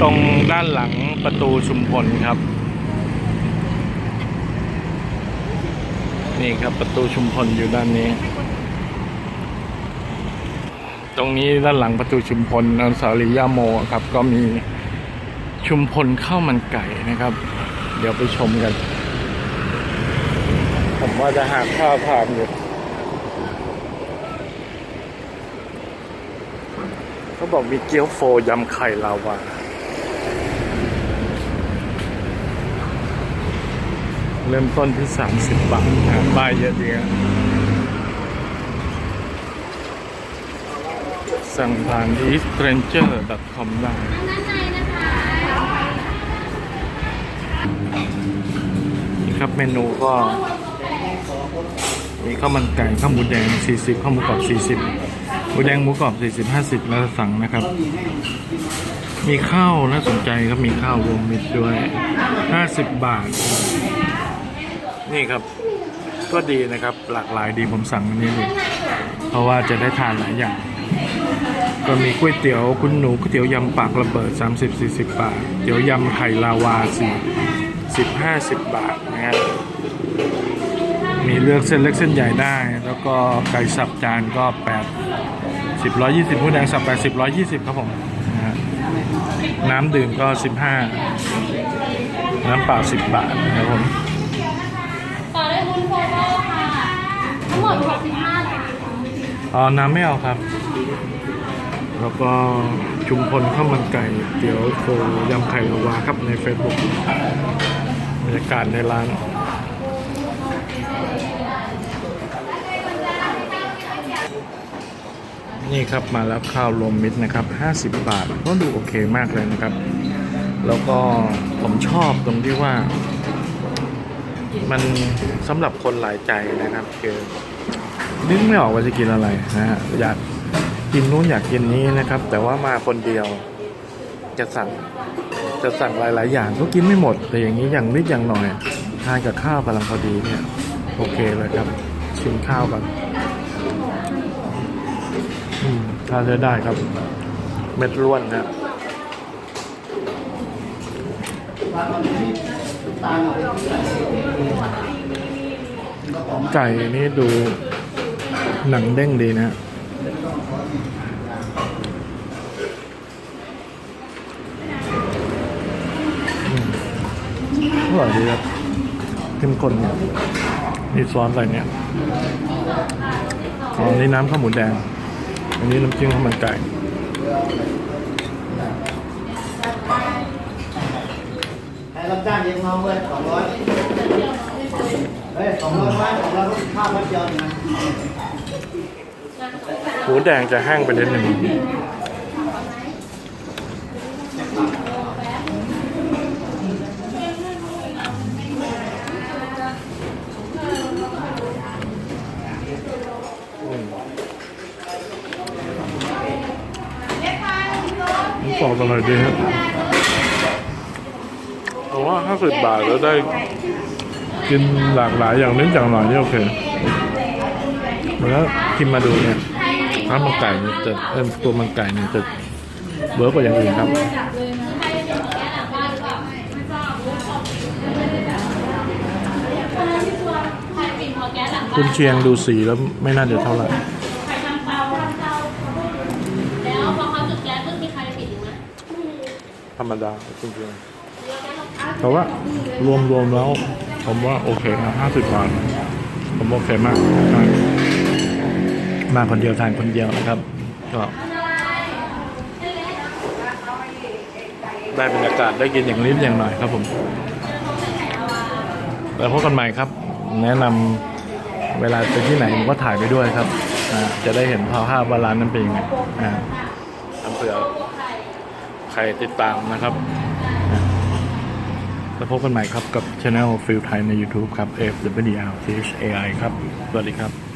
ตรงด้านหลังประตูชุมพลครับ นี่ครับประตูชุมพลอยู่ด้านนี้ ตรงนี้ด้านหลังประตูชุมพลอนุสาวรีย์ย่าโมครับ ก็มีชุมพลข้าวมันไก่นะครับ เดี๋ยวไปชมกัน ผมว่าจะหาข้าวทานอยู่เขาบอกมีเกี๊ยวโฟยำไข่ลาวา เริ่มต้นที่ 30 บาทป้ายเยอะดีครับสั่งผ่านที่ stranger.com ได้นี่ครับเมนูก็ มีข้าวมันไก่ข้าวหมูแดง 40 ข้าวหมูกรอบ 40 หมูแดงหมูกรอบ 40 50 แล้วสั่งนะครับ มีข้าวน่าสนใจครับมีข้าวรวมมิตรด้วย 50 บาท นี่ครับ ก็ดีนะครับหลากหลายดีผมสั่งอันนี้เลยเพราะว่าจะได้ทานหลายอย่าง ก็มีก๋วยเตี๋ยวคุณหนูก๋วยเตี๋ยวยำปากระเบิด 30 40 บาทเตี๋ยวยำไข่ลาวา4 10 50 บาทนะฮะมีเลือกเส้นเล็กเส้นใหญ่ได้ แล้วก็ไก่สับจานก็ 8 10 120หมูแดงสับ8 10 120 ครับผมนะฮะน้ำดื่มก็ 15 น้ำเปล่า 10 บาทนะครับผม ต่อด้วยบุญโฟโต้ค่ะ ทั้งห มด65บาทอ๋อน้ำไม่เอาครับ แล้วก็ชุมพลข้าวมันไก่เตี๋ยวโฟยำไข่ละวาครับใน Facebook บรรยากาศในร้านนี่ครับมาแล้วข้าวรวมมิตรนะครับ 50 บาทก็ดูโอเคมากเลยนะครับ แล้วก็ผมชอบตรงที่ว่า มันสำหรับคนหลายใจนะครับคือ นึกไม่ออกว่าจะกินอะไรนะฮะอยากกินนู้นอยากกินนี้นะครับ แต่ว่ามาคนเดียว จะสั่งจะสั่งหลาย ๆ อย่างก็กินไม่หมด แต่อย่างนี้อย่างนิดอย่างหน่อยทานกับข้าวกำลังพอดีเนี่ย โอเคเลยครับ ชิมข้าวกันอืมทานได้ได้ครับ เม็ดล้วนนะไก่นี่ดู หนังเด้งดีนะฮะอร่อยดีครับเข้มข้นเนี่ยนี่ซอสอะไรเนี่ยอ๋อนี่น้ำข้าวหมูแดง อันนี้น้ำจิ้มข้าวมันไก่รับจ้างเลี้ยงน้องเว้ยสองร้อย เฮ้ยสองร้อยไว้สองร้อยข้าวมัดเดียวนะหมูแดงจะแห้งไปนิดหนึ่งมันกรอบอร่อยดีครับเพราะว่าห้าสิบบาทแล้วได้ กินหลากหลายอย่างนิดอย่างหน่อยนี่โอเคแล้วพิมพ์มาดูเนี่ยข้าวมันไก่เนี่ยจะเออตัวมันไก่เนี่ยจะเวิร์กกว่าอย่างอื่นครับคุณเชียงดูสีแล้วไม่น่าจะเท่าไหร่ธรรมดาคุณเชียงแต่ว่ารวมรวมๆแล้ว ผมว่าโอเคนะห้าสิบบาท ผมโอเคมากมาก มาคนเดียวทานคนเดียวนะครับ ก็ได้บรรยากาศได้กินอย่างนิดอย่างหน่อยครับผม แล้วพบกันใหม่ครับ แนะนำเวลาไปที่ไหนผมก็ถ่ายไปด้วยครับอ่าจะได้เห็นภาพภาพว่าร้านนั้นเป็นยังไงอ่าเผื่อใครติดตามนะครับอ่า แล้วพบกันใหม่ครับกับช anel ฟิลไทยใน YouTube ครับ F W R T H A I ครับ สวัสดีครับ